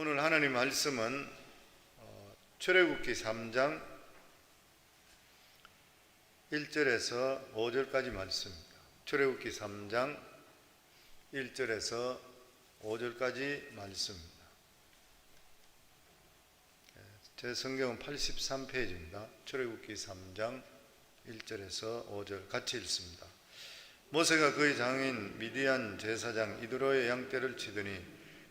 오늘 하나님 말씀은 어, 출애굽기 3장 1절에서 5절까지 말씀입니다. 출애굽기 3장 1절에서 5절까지 말씀입니다. 예, 제 성경은 83페이지입니다. 출애굽기 3장 1절에서 5절 같이 읽습니다. 모세가 그의 장인 미디안 제사장 이드로의 양떼를 치더니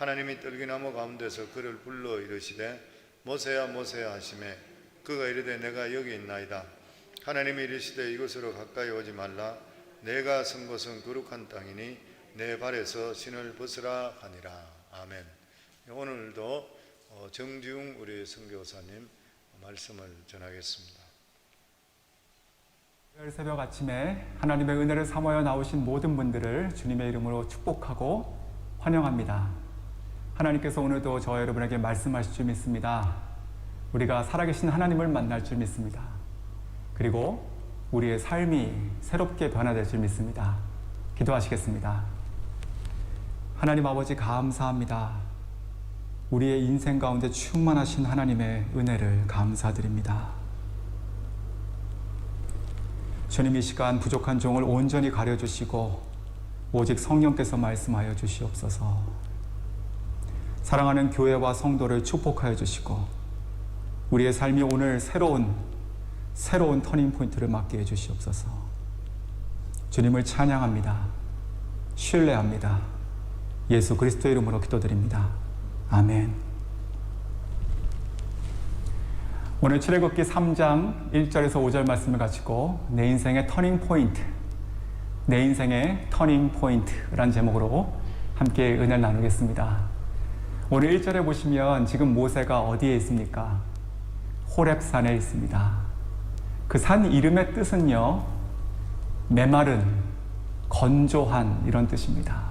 하나님이 떨기나무 가운데서 그를 불러 이르시되 모세야 모세야 하심에 그가 이르되 내가 여기 있나이다. 하나님이 이르시되 이곳으로 가까이 오지 말라. 내가 선 곳은 거룩한 땅이니 내 발에서 신을 벗으라 하니라. 아멘. 오늘도 어, 정지웅 우리 선교사님 말씀을 전하겠습니다. 새벽 아침에 하나님의 은혜를 삼하여 나오신 모든 분들을 주님의 이름으로 축복하고 환영합니다. 하나님께서 오늘도 저와 여러분에게 말씀하실 줄 믿습니다. 우리가 살아계신 하나님을 만날 줄 믿습니다. 그리고 우리의 삶이 새롭게 변화될 줄 믿습니다. 기도하시겠습니다. 하나님 아버지 감사합니다. 우리의 인생 가운데 충만하신 하나님의 은혜를 감사드립니다. 주님 이 시간 부족한 종을 온전히 가려주시고 오직 성령께서 말씀하여 주시옵소서. 사랑하는 교회와 성도를 축복하여 주시고 우리의 삶이 오늘 새로운 새로운 터닝 포인트를 맞게 해 주시옵소서. 주님을 찬양합니다. 신뢰합니다. 예수 그리스도의 이름으로 기도드립니다. 아멘. 오늘 출애굽기 3장 1절에서 5절 말씀을 가지고 내 인생의 터닝 포인트, 내 인생의 터닝 포인트라는 제목으로 함께 은혜를 나누겠습니다. 오늘 1절에 보시면 지금 모세가 어디에 있습니까? 호렙산에 있습니다. 그 산 이름의 뜻은요, 메마른, 건조한 이런 뜻입니다.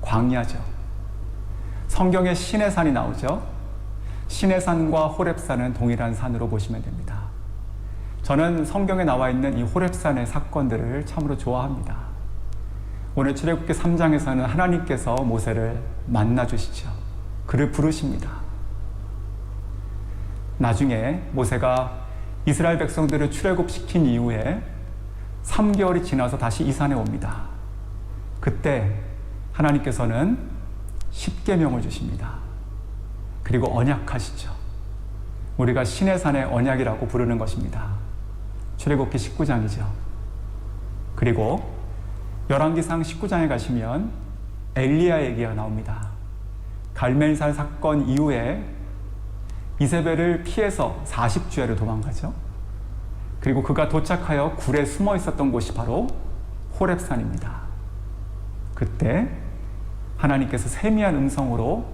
광야죠. 성경에 신의 산이 나오죠. 신의 산과 호렙산은 동일한 산으로 보시면 됩니다. 저는 성경에 나와 있는 이 호렙산의 사건들을 참으로 좋아합니다. 오늘 출애굽기 3장에서는 하나님께서 모세를 만나 주시죠. 그를 부르십니다. 나중에 모세가 이스라엘 백성들을 출애굽시킨 이후에 3개월이 지나서 다시 이 산에 옵니다. 그때 하나님께서는 십계명을 주십니다. 그리고 언약하시죠. 우리가 신의 산의 언약이라고 부르는 것입니다. 출애굽기 19장이죠. 그리고 열왕기상 19장에 가시면 엘리야 얘기가 나옵니다. 갈멜살 사건 이후에 이세벨을 피해서 40주야를 도망가죠. 그리고 그가 도착하여 굴에 숨어 있었던 곳이 바로 호렙산입니다. 그때 하나님께서 세미한 음성으로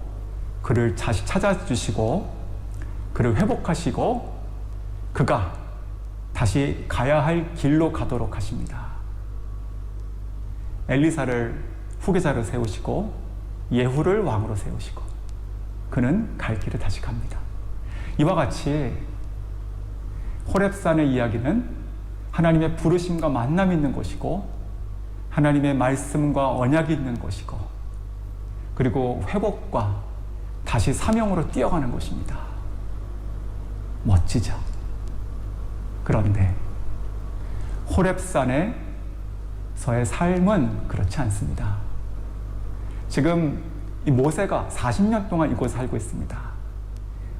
그를 다시 찾아주시고 그를 회복하시고 그가 다시 가야 할 길로 가도록 하십니다. 엘리사를 후계자로 세우시고 예후를 왕으로 세우시고 그는 갈 길을 다시 갑니다. 이와 같이 호렙산의 이야기는 하나님의 부르심과 만남이 있는 곳이고 하나님의 말씀과 언약이 있는 곳이고 그리고 회복과 다시 사명으로 뛰어가는 것입니다. 멋지죠? 그런데 호렙산에서의 삶은 그렇지 않습니다. 지금 이 모세가 40년 동안 이곳에 살고 있습니다.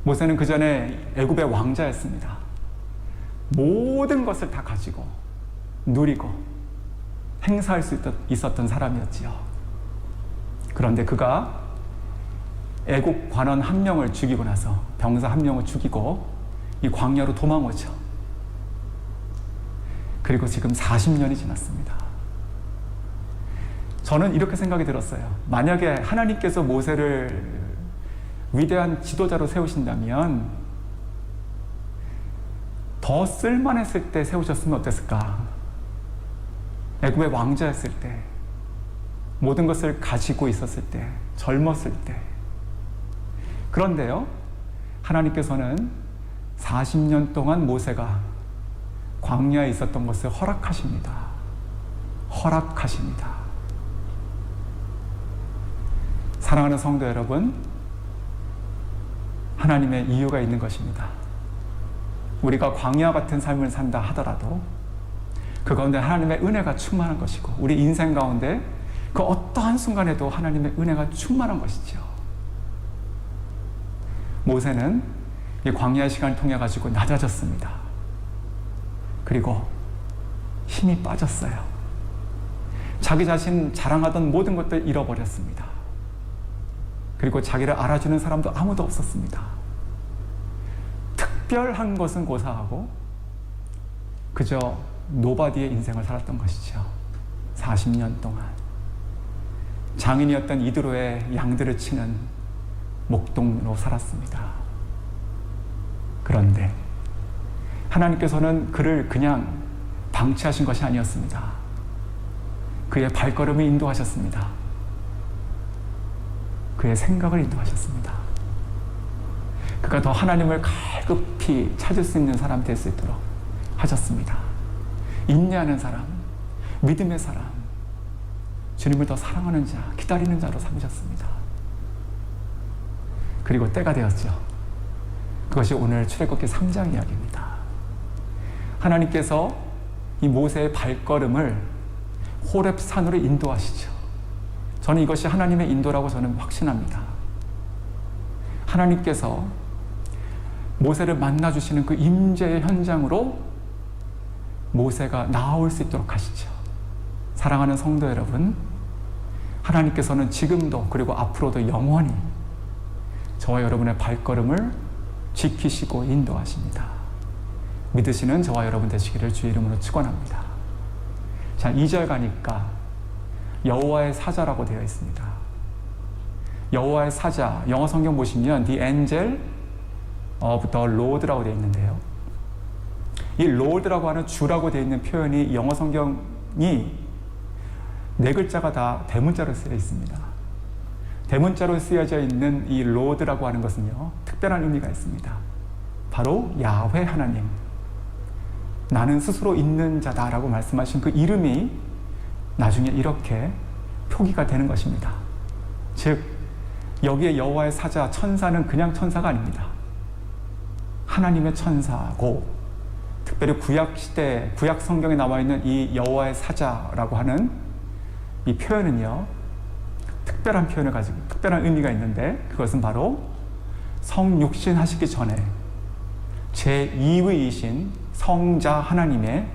모세는 그 전에 애굽의 왕자였습니다. 모든 것을 다 가지고 누리고 행사할 수 있었던 사람이었지요. 그런데 그가 애국 관원 한 명을 죽이고 나서 병사 한 명을 죽이고 이 광야로 도망오죠. 그리고 지금 40년이 지났습니다. 저는 이렇게 생각이 들었어요. 만약에 하나님께서 모세를 위대한 지도자로 세우신다면 더 쓸만했을 때 세우셨으면 어땠을까? 애굽의 왕자였을 때, 모든 것을 가지고 있었을 때, 젊었을 때. 그런데요, 하나님께서는 40년 동안 모세가 광야에 있었던 것을 허락하십니다. 허락하십니다. 사랑하는 성도 여러분, 하나님의 이유가 있는 것입니다. 우리가 광야 같은 삶을 산다 하더라도 그 가운데 하나님의 은혜가 충만한 것이고 우리 인생 가운데 그 어떠한 순간에도 하나님의 은혜가 충만한 것이죠. 모세는 이 광야 시간을 통해 가지고 낮아졌습니다. 그리고 힘이 빠졌어요. 자기 자신 자랑하던 모든 것들 잃어버렸습니다. 그리고 자기를 알아주는 사람도 아무도 없었습니다. 특별한 것은 고사하고 그저 노바디의 인생을 살았던 것이죠. 40년 동안. 장인이었던 이드로의 양들을 치는 목동으로 살았습니다. 그런데 하나님께서는 그를 그냥 방치하신 것이 아니었습니다. 그의 발걸음을 인도하셨습니다. 그의 생각을 인도하셨습니다. 그가 더 하나님을 갈급히 찾을 수 있는 사람 될 수 있도록 하셨습니다. 인내하는 사람, 믿음의 사람, 주님을 더 사랑하는 자, 기다리는 자로 삼으셨습니다. 그리고 때가 되었죠. 그것이 오늘 출애굽기 3장 이야기입니다. 하나님께서 이 모세의 발걸음을 호렙 산으로 인도하시죠. 저는 이것이 하나님의 인도라고 저는 확신합니다. 하나님께서 모세를 만나 주시는 그 임재의 현장으로 모세가 나올 수 있도록 하시죠. 사랑하는 성도 여러분, 하나님께서는 지금도 그리고 앞으로도 영원히 저와 여러분의 발걸음을 지키시고 인도하십니다. 믿으시는 저와 여러분 되시기를 주의 이름으로 축원합니다. 자, 2절 가니까 여호와의 사자라고 되어 있습니다. 여호와의 사자, 영어 성경 보시면 the angel of the Lord라고 되어 있는데요. 이 Lord라고 하는 주라고 되어 있는 표현이 영어 성경이 네 글자가 다 대문자로 쓰여 있습니다. 대문자로 쓰여져 있는 이 Lord라고 하는 것은요, 특별한 의미가 있습니다. 바로 야훼 하나님. 나는 스스로 있는 자다라고 말씀하신 그 이름이 나중에 이렇게 표기가 되는 것입니다. 즉, 여기에 여호와의 사자, 천사는 그냥 천사가 아닙니다. 하나님의 천사고, 특별히 구약 시대, 구약 성경에 나와 있는 이 여호와의 사자라고 하는 이 표현은요, 특별한 표현을 가지고, 특별한 의미가 있는데, 그것은 바로 성육신 하시기 전에 제 2위이신 성자 하나님의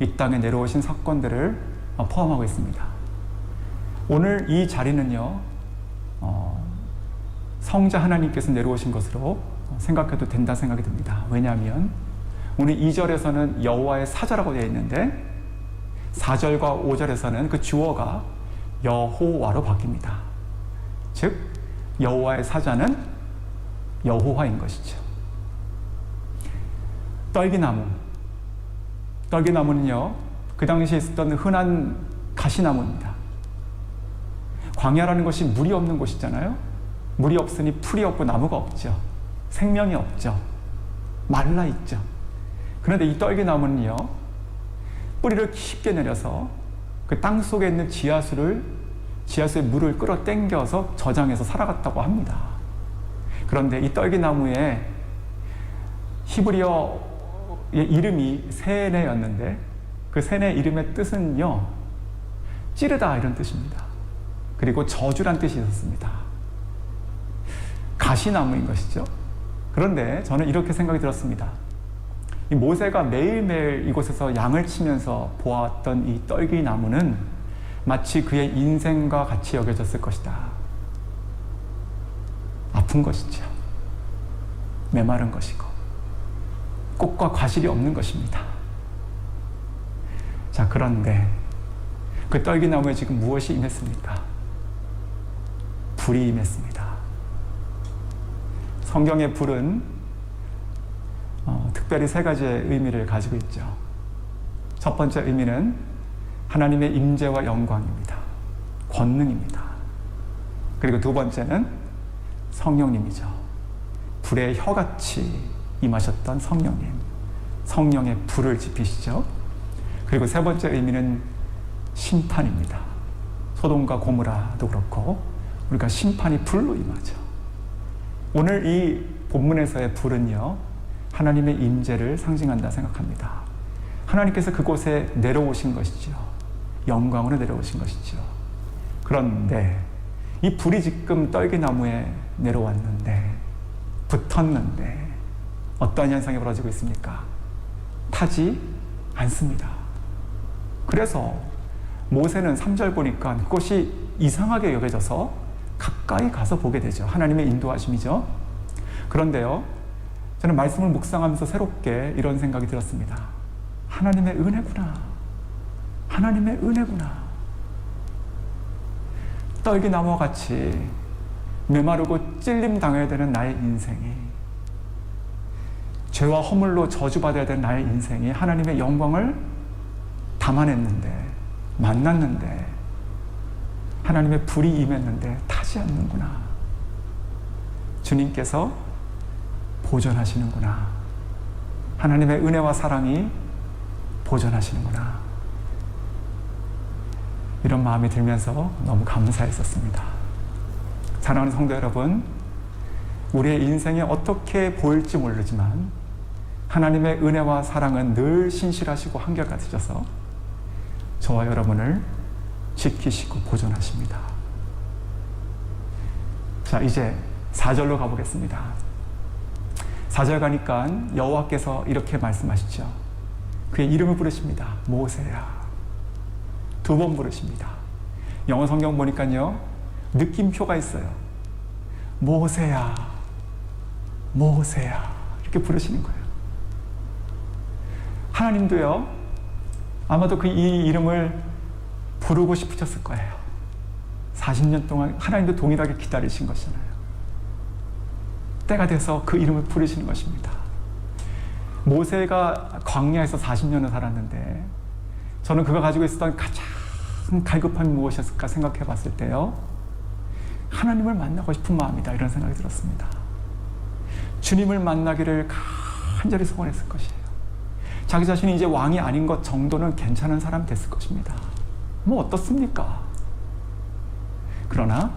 이 땅에 내려오신 사건들을 포함하고 있습니다. 오늘 이 자리는요, 어, 성자 하나님께서 내려오신 것으로 생각해도 된다 생각이 듭니다. 왜냐하면 오늘 2절에서는 여호와의 사자라고 되어 있는데 4절과 5절에서는 그 주어가 여호와로 바뀝니다. 즉 여호와의 사자는 여호와인 것이죠. 떨기나무. 떨기나무는요, 그 당시에 있었던 흔한 가시나무입니다. 광야라는 것이 물이 없는 곳이잖아요. 물이 없으니 풀이 없고 나무가 없죠. 생명이 없죠. 말라 있죠. 그런데 이 떨기나무는요, 뿌리를 깊게 내려서 그 땅 속에 있는 지하수를, 지하수의 물을 끌어 당겨서 저장해서 살아갔다고 합니다. 그런데 이 떨기나무에 히브리어의 이름이 세네였는데 그 세네 이름의 뜻은요, 찌르다 이런 뜻입니다. 그리고 저주란 뜻이 있었습니다. 가시나무인 것이죠. 그런데 저는 이렇게 생각이 들었습니다. 이 모세가 매일매일 이곳에서 양을 치면서 보았던 이 떨기 나무는 마치 그의 인생과 같이 여겨졌을 것이다. 아픈 것이죠. 메마른 것이고, 꽃과 과실이 없는 것입니다. 자, 그런데 그 떨기나무에 지금 무엇이 임했습니까? 불이 임했습니다. 성경의 불은 어, 특별히 세 가지의 의미를 가지고 있죠. 첫 번째 의미는 하나님의 임재와 영광입니다. 권능입니다. 그리고 두 번째는 성령님이죠. 불의 혀같이 임하셨던 성령님. 성령의 불을 지피시죠. 그리고 세 번째 의미는 심판입니다. 소돔과 고무라도 그렇고 우리가 심판이 불로 임하죠. 오늘 이 본문에서의 불은요. 하나님의 임재를 상징한다 생각합니다. 하나님께서 그곳에 내려오신 것이죠. 영광으로 내려오신 것이죠. 그런데 이 불이 지금 떨기나무에 내려왔는데 붙었는데 어떠한 현상이 벌어지고 있습니까? 타지 않습니다. 그래서 모세는 3절 보니까 그것이 이상하게 여겨져서 가까이 가서 보게 되죠. 하나님의 인도하심이죠. 그런데요, 저는 말씀을 묵상하면서 새롭게 이런 생각이 들었습니다. 하나님의 은혜구나. 하나님의 은혜구나. 떨기 나무와 같이 메마르고 찔림 당해야 되는 나의 인생이 죄와 허물로 저주받아야 되는 나의 인생이 하나님의 영광을 담아냈는데 만났는데 하나님의 불이 임했는데 타지 않는구나. 주님께서 보존하시는구나. 하나님의 은혜와 사랑이 보존하시는구나. 이런 마음이 들면서 너무 감사했었습니다. 사랑하는 성도 여러분, 우리의 인생에 어떻게 보일지 모르지만 하나님의 은혜와 사랑은 늘 신실하시고 한결같으셔서 저와 여러분을 지키시고 보존하십니다. 자, 이제 4절로 가보겠습니다. 4절 가니까 여호와께서 이렇게 말씀하시죠. 그의 이름을 부르십니다. 모세야. 두 번 부르십니다. 영어 성경 보니까요. 느낌표가 있어요. 모세야. 모세야. 이렇게 부르시는 거예요. 하나님도요. 아마도 그 이 이름을 부르고 싶으셨을 거예요. 40년 동안 하나님도 동일하게 기다리신 것이잖아요. 때가 돼서 그 이름을 부르시는 것입니다. 모세가 광야에서 40년을 살았는데 저는 그가 가지고 있었던 가장 갈급함이 무엇이었을까 생각해 봤을 때요. 하나님을 만나고 싶은 마음이다. 이런 생각이 들었습니다. 주님을 만나기를 간절히 소원했을 것이에요. 자기 자신이 이제 왕이 아닌 것 정도는 괜찮은 사람 됐을 것입니다. 뭐 어떻습니까? 그러나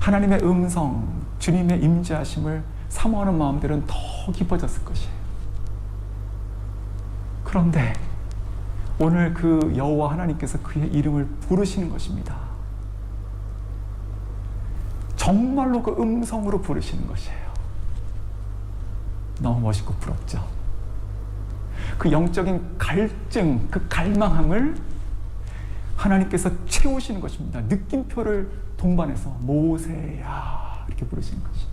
하나님의 음성, 주님의 임재하심을 사모하는 마음들은 더 깊어졌을 것이에요. 그런데 오늘 그 여호와 하나님께서 그의 이름을 부르시는 것입니다. 정말로 그 음성으로 부르시는 것이에요. 너무 멋있고 부럽죠. 그 영적인 갈증, 그 갈망함을 하나님께서 채우시는 것입니다. 느낌표를 동반해서 모세야 이렇게 부르시는 것이.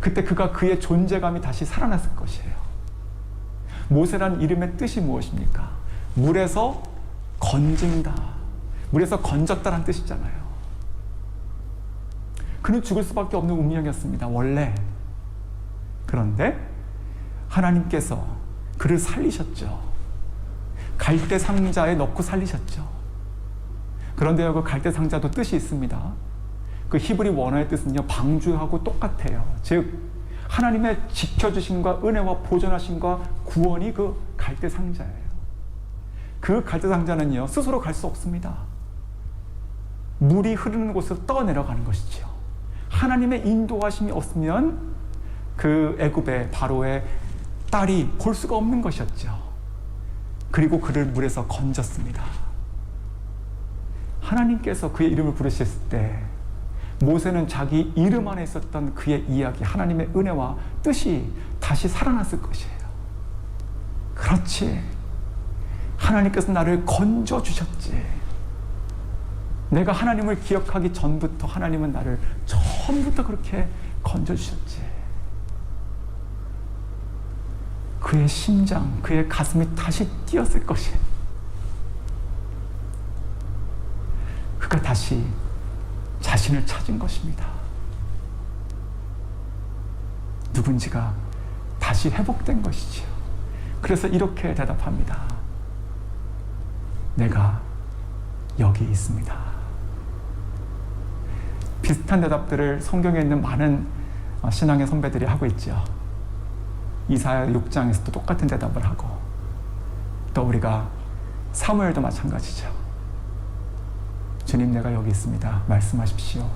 그때 그가 그의 존재감이 다시 살아났을 것이에요. 모세란 이름의 뜻이 무엇입니까? 물에서 건진다. 물에서 건졌다는 뜻이잖아요. 그는 죽을 수밖에 없는 운명이었습니다. 원래. 그런데 하나님께서 그를 살리셨죠. 갈대 상자에 넣고 살리셨죠. 그런데요, 그 갈대 상자도 뜻이 있습니다. 그 히브리 원어의 뜻은요, 방주하고 똑같아요. 즉, 하나님의 지켜주심과 은혜와 보존하심과 구원이 그 갈대 상자예요. 그 갈대 상자는요, 스스로 갈 수 없습니다. 물이 흐르는 곳으로 떠내려가는 것이죠. 하나님의 인도하심이 없으면 그 애굽의 바로의 딸이 볼 수가 없는 것이었죠. 그리고 그를 물에서 건졌습니다. 하나님께서 그의 이름을 부르셨을 때 모세는 자기 이름 안에 있었던 그의 이야기, 하나님의 은혜와 뜻이 다시 살아났을 것이에요. 그렇지. 하나님께서 나를 건져 주셨지. 내가 하나님을 기억하기 전부터 하나님은 나를 처음부터 그렇게 건져 주셨지. 그의 심장, 그의 가슴이 다시 뛰었을 것이. 그가 다시 자신을 찾은 것입니다. 누군지가 다시 회복된 것이지요. 그래서 이렇게 대답합니다. 내가 여기 있습니다. 비슷한 대답들을 성경에 있는 많은 어, 신앙의 선배들이 하고 있죠. 이사야 6장에서도 똑같은 대답을 하고 또 우리가 사무엘도 마찬가지죠. 주님 내가 여기 있습니다. 말씀하십시오.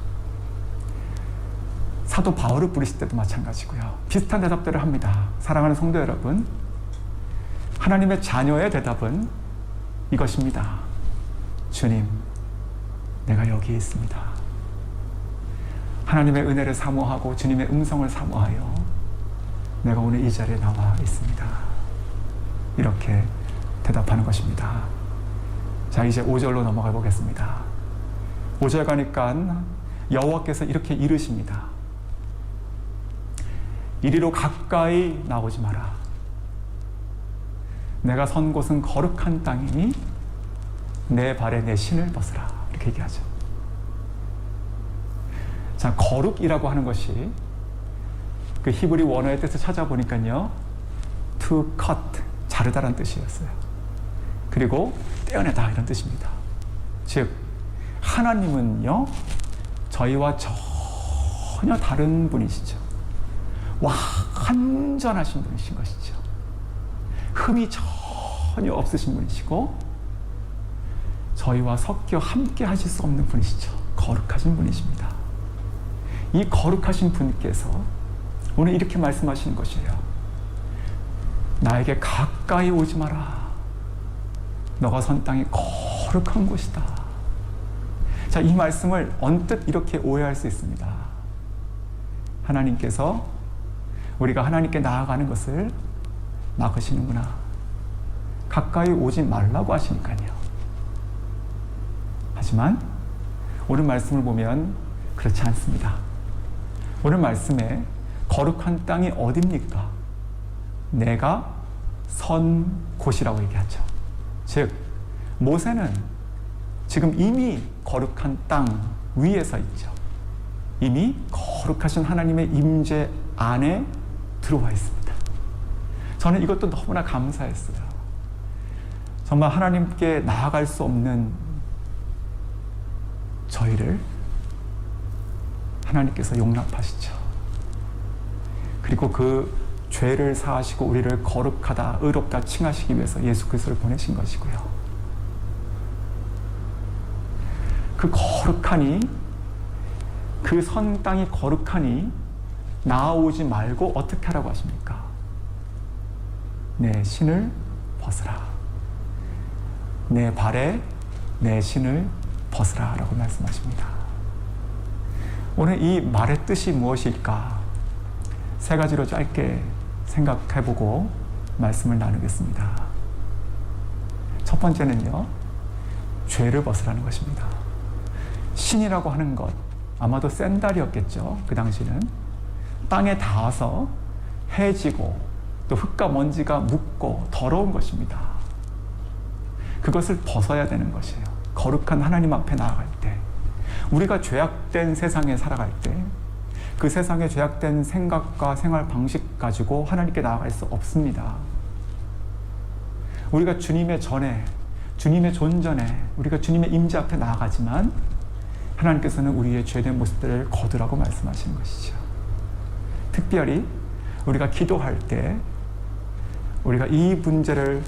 사도 바울을 부르실 때도 마찬가지고요. 비슷한 대답들을 합니다. 사랑하는 성도 여러분, 하나님의 자녀의 대답은 이것입니다. 주님, 내가 여기 있습니다. 하나님의 은혜를 사모하고 주님의 음성을 사모하여 내가 오늘 이 자리에 나와 있습니다. 이렇게 대답하는 것입니다. 자, 이제 5절로 넘어가 보겠습니다. 5절 가니까 여호와께서 이렇게 이르십니다. 이리로 가까이 나오지 마라. 내가 선 곳은 거룩한 땅이니 내 발에 내 신을 벗으라. 이렇게 얘기하죠. 자, 거룩이라고 하는 것이 그 히브리 원어의 뜻을 찾아보니까요. to cut, 자르다란 뜻이었어요. 그리고 떼어내다 이런 뜻입니다. 즉, 하나님은요, 저희와 전혀 다른 분이시죠. 완전하신 분이신 것이죠. 흠이 전혀 없으신 분이시고, 저희와 섞여 함께 하실 수 없는 분이시죠. 거룩하신 분이십니다. 이 거룩하신 분께서 오늘 이렇게 말씀하시는 것이에요. 나에게 가까이 오지 마라. 너가 선 땅이 거룩한 곳이다. 자, 이 말씀을 언뜻 이렇게 오해할 수 있습니다. 하나님께서 우리가 하나님께 나아가는 것을 막으시는구나. 가까이 오지 말라고 하시니까요. 하지만 오늘 말씀을 보면 그렇지 않습니다. 오늘 말씀에 거룩한 땅이 어딥니까? 내가 선 곳이라고 얘기하죠. 즉, 모세는 지금 이미 거룩한 땅 위에 서 있죠. 이미 거룩하신 하나님의 임재 안에 들어와 있습니다. 저는 이것도 너무나 감사했어요. 정말 하나님께 나아갈 수 없는 저희를 하나님께서 용납하시죠. 그리고 그 죄를 사하시고 우리를 거룩하다, 의롭다 칭하시기 위해서 예수 그리스도를 보내신 것이고요. 그 거룩하니 그 선 땅이 거룩하니 나오지 말고 어떻게 하라고 하십니까? 내 신을 벗으라. 내 발에 내 신을 벗으라 라고 말씀하십니다. 오늘 이 말의 뜻이 무엇일까? 세 가지로 짧게 생각해보고 말씀을 나누겠습니다. 첫 번째는요, 죄를 벗으라는 것입니다. 신이라고 하는 것, 아마도 샌달이었겠죠. 그 당시는. 땅에 닿아서 해지고 또 흙과 먼지가 묻고 더러운 것입니다. 그것을 벗어야 되는 것이에요. 거룩한 하나님 앞에 나아갈 때. 우리가 죄악된 세상에 살아갈 때, 그 세상에 죄악된 생각과 생활 방식 가지고 하나님께 나아갈 수 없습니다. 우리가 주님의 전에, 주님의 존전에, 우리가 주님의 임재 앞에 나아가지만, 하나님께서는 우리의 죄된 모습들을 거두라고 말씀하시는 것이죠. 특별히 우리가 기도할 때 우리가 이 문제를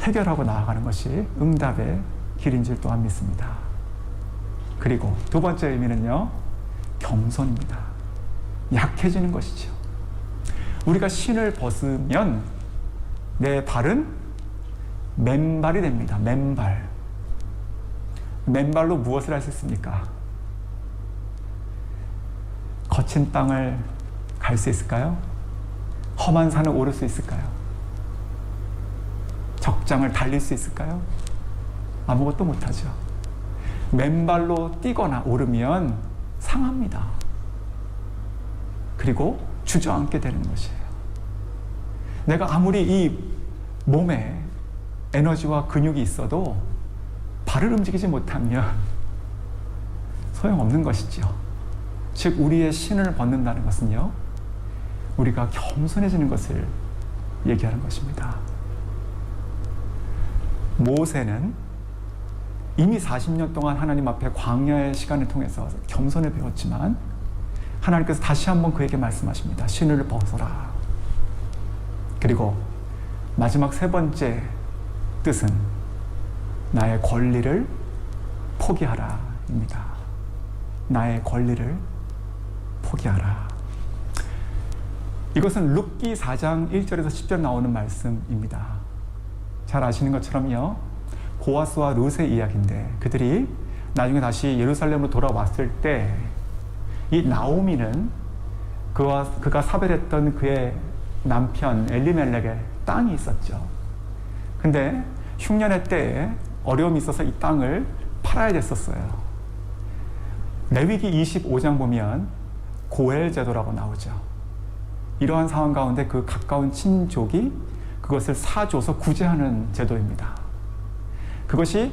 해결하고 나아가는 것이 응답의 길인 줄 또한 믿습니다. 그리고 두 번째 의미는요, 겸손입니다. 약해지는 것이죠. 우리가 신을 벗으면 내 발은 맨발이 됩니다. 맨발. 맨발로 무엇을 할 수 있습니까? 거친 땅을 갈 수 있을까요? 험한 산을 오를 수 있을까요? 적장을 달릴 수 있을까요? 아무것도 못하죠. 맨발로 뛰거나 오르면 상합니다. 그리고 주저앉게 되는 것이에요. 내가 아무리 이 몸에 에너지와 근육이 있어도 발을 움직이지 못하면 소용없는 것이죠. 즉, 우리의 신을 벗는다는 것은요, 우리가 겸손해지는 것을 얘기하는 것입니다. 모세는 이미 40년 동안 하나님 앞에 광야의 시간을 통해서 겸손을 배웠지만 하나님께서 다시 한번 그에게 말씀하십니다. 신을 벗어라. 그리고 마지막 세 번째 뜻은 나의 권리를 포기하라입니다. 나의 권리를 포기하라. 이것은 룻기 4장 1절에서 10절 나오는 말씀입니다. 잘 아시는 것처럼요. 보아스와 룻의 이야기인데 그들이 나중에 다시 예루살렘으로 돌아왔을 때 이 나오미는 그와 그가 사별했던 그의 남편 엘리멜렉의 땅이 있었죠. 근데 흉년의 때에 어려움이 있어서 이 땅을 팔아야 됐었어요. 레위기 25장 보면 고엘 제도라고 나오죠. 이러한 상황 가운데 그 가까운 친족이 그것을 사줘서 구제하는 제도입니다. 그것이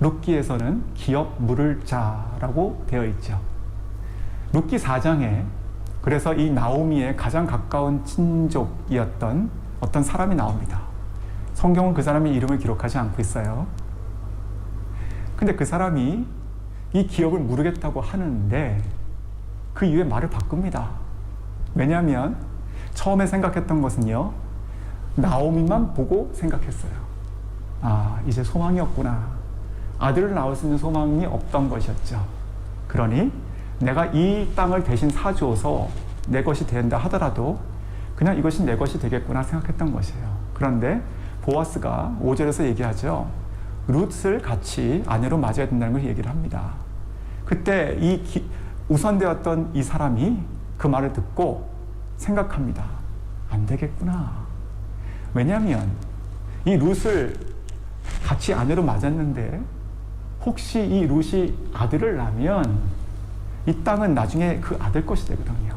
룻기에서는 기업 물을 자라고 되어 있죠. 룻기 4장에 그래서 이 나오미의 가장 가까운 친족이었던 어떤 사람이 나옵니다. 성경은 그 사람의 이름을 기록하지 않고 있어요. 근데 그 사람이 이 기업을 물으겠다고 하는데 그 이후에 말을 바꿉니다. 왜냐하면 처음에 생각했던 것은요, 나오미만 보고 생각했어요. 아, 이제 소망이 없구나. 아들을 낳을 수 있는 소망이 없던 것이었죠. 그러니 내가 이 땅을 대신 사주어서 내 것이 된다 하더라도 그냥 이것이 내 것이 되겠구나 생각했던 것이에요. 그런데 보아스가 5절에서 얘기하죠. 룻을 같이 아내로 맞아야 된다는 걸 얘기를 합니다. 그때 이 기, 우선되었던 이 사람이 그 말을 듣고 생각합니다. 안 되겠구나. 왜냐하면 이 룻을 같이 아내로 맞았는데 혹시 이 룻이 아들을 낳으면 이 땅은 나중에 그 아들 것이 되거든요.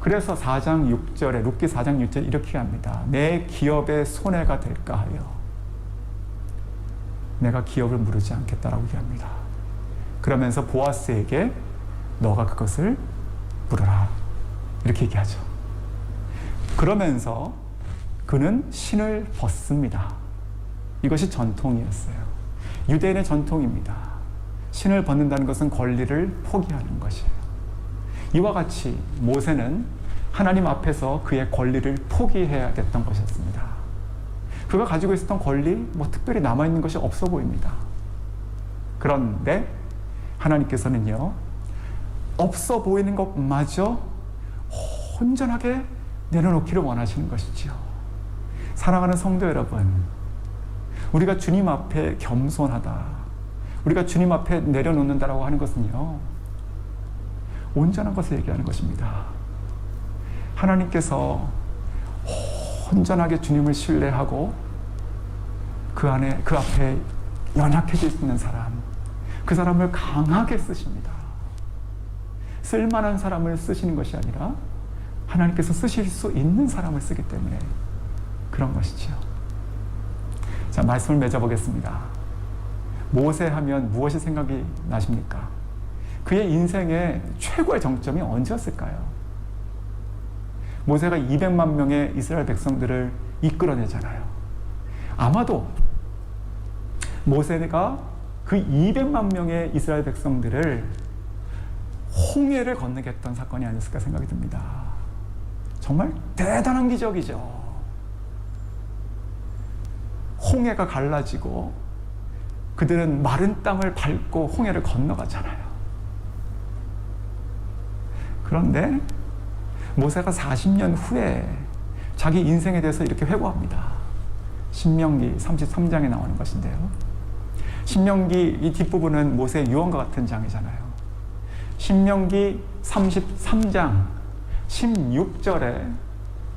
그래서 4장 6절에 룻기 4장 6절 이렇게 합니다. 내 기업의 손해가 될까 하여 내가 기업을 물지 않겠다라고 얘기합니다. 그러면서 보아스에게 너가 그것을 물어라 이렇게 얘기하죠. 그러면서 그는 신을 벗습니다. 이것이 전통이었어요. 유대인의 전통입니다. 신을 벗는다는 것은 권리를 포기하는 것이에요. 이와 같이 모세는 하나님 앞에서 그의 권리를 포기해야 됐던 것이었습니다. 그가 가지고 있었던 권리, 뭐 특별히 남아있는 것이 없어 보입니다. 그런데 하나님께서는요, 없어 보이는 것마저 온전하게 내려놓기를 원하시는 것이지요. 사랑하는 성도 여러분, 우리가 주님 앞에 겸손하다. 우리가 주님 앞에 내려놓는다라고 하는 것은요, 온전한 것을 얘기하는 것입니다. 하나님께서 온전하게 주님을 신뢰하고 그 안에, 그 앞에 연약해질 수 있는 사람, 그 사람을 강하게 쓰십니다. 쓸만한 사람을 쓰시는 것이 아니라 하나님께서 쓰실 수 있는 사람을 쓰기 때문에 그런 것이지요. 자, 말씀을 맺어보겠습니다. 모세 하면 무엇이 생각이 나십니까? 그의 인생의 최고의 정점이 언제였을까요? 모세가 200만 명의 이스라엘 백성들을 이끌어내잖아요. 아마도 모세가 그 200만 명의 이스라엘 백성들을 홍해를 건너게 했던 사건이 아니었을까 생각이 듭니다. 정말 대단한 기적이죠. 홍해가 갈라지고 그들은 마른 땅을 밟고 홍해를 건너가잖아요. 그런데 모세가 40년 후에 자기 인생에 대해서 이렇게 회고합니다. 신명기 33장에 나오는 것인데요. 신명기 이 뒷부분은 모세의 유언과 같은 장이잖아요. 신명기 33장 16절에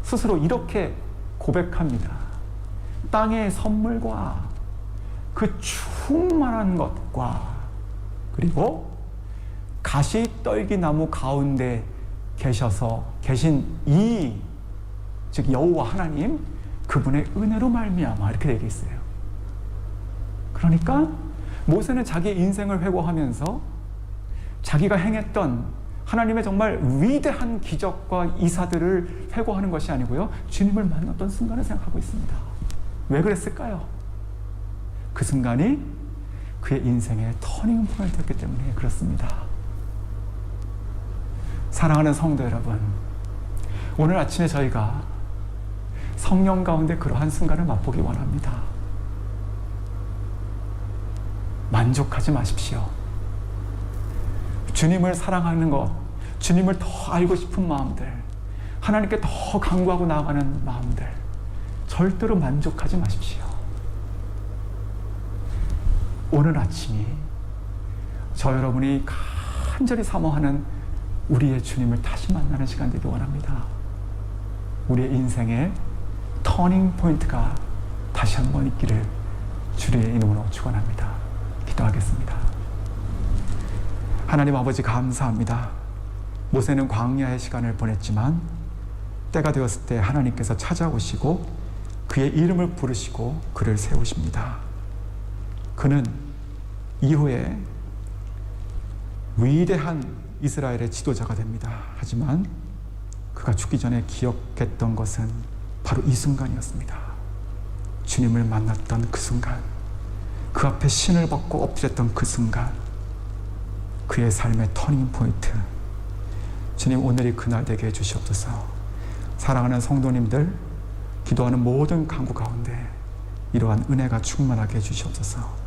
스스로 이렇게 고백합니다. 땅의 선물과 그 충만한 것과 그리고 가시 떨기 나무 가운데 계셔서 계신 이 즉 여호와 하나님 그분의 은혜로 말미암아 이렇게 되어 있어요. 그러니까 모세는 자기 인생을 회고하면서 자기가 행했던 하나님의 정말 위대한 기적과 이사들을 회고하는 것이 아니고요. 주님을 만났던 순간을 생각하고 있습니다. 왜 그랬을까요? 그 순간이 그의 인생의 터닝 포인트 였기 때문에 그렇습니다. 사랑하는 성도 여러분, 오늘 아침에 저희가 성령 가운데 그러한 순간을 맛보기 원합니다. 만족하지 마십시오. 주님을 사랑하는 것, 주님을 더 알고 싶은 마음들, 하나님께 더 강구하고 나아가는 마음들, 절대로 만족하지 마십시오. 오늘 아침이 저 여러분이 간절히 사모하는 우리의 주님을 다시 만나는 시간 되기 원합니다. 우리의 인생의 터닝 포인트가 다시 한번 있기를 주의 이름으로 축원합니다. 기도하겠습니다. 하나님 아버지 감사합니다. 모세는 광야의 시간을 보냈지만 때가 되었을 때 하나님께서 찾아오시고 그의 이름을 부르시고 그를 세우십니다. 그는 이후에 위대한 이스라엘의 지도자가 됩니다. 하지만 그가 죽기 전에 기억했던 것은 바로 이 순간이었습니다. 주님을 만났던 그 순간, 그 앞에 신을 벗고 엎드렸던 그 순간, 그의 삶의 터닝 포인트. 주님 오늘이 그날 되게 해주시옵소서. 사랑하는 성도님들, 기도하는 모든 강구 가운데 이러한 은혜가 충만하게 해주시옵소서.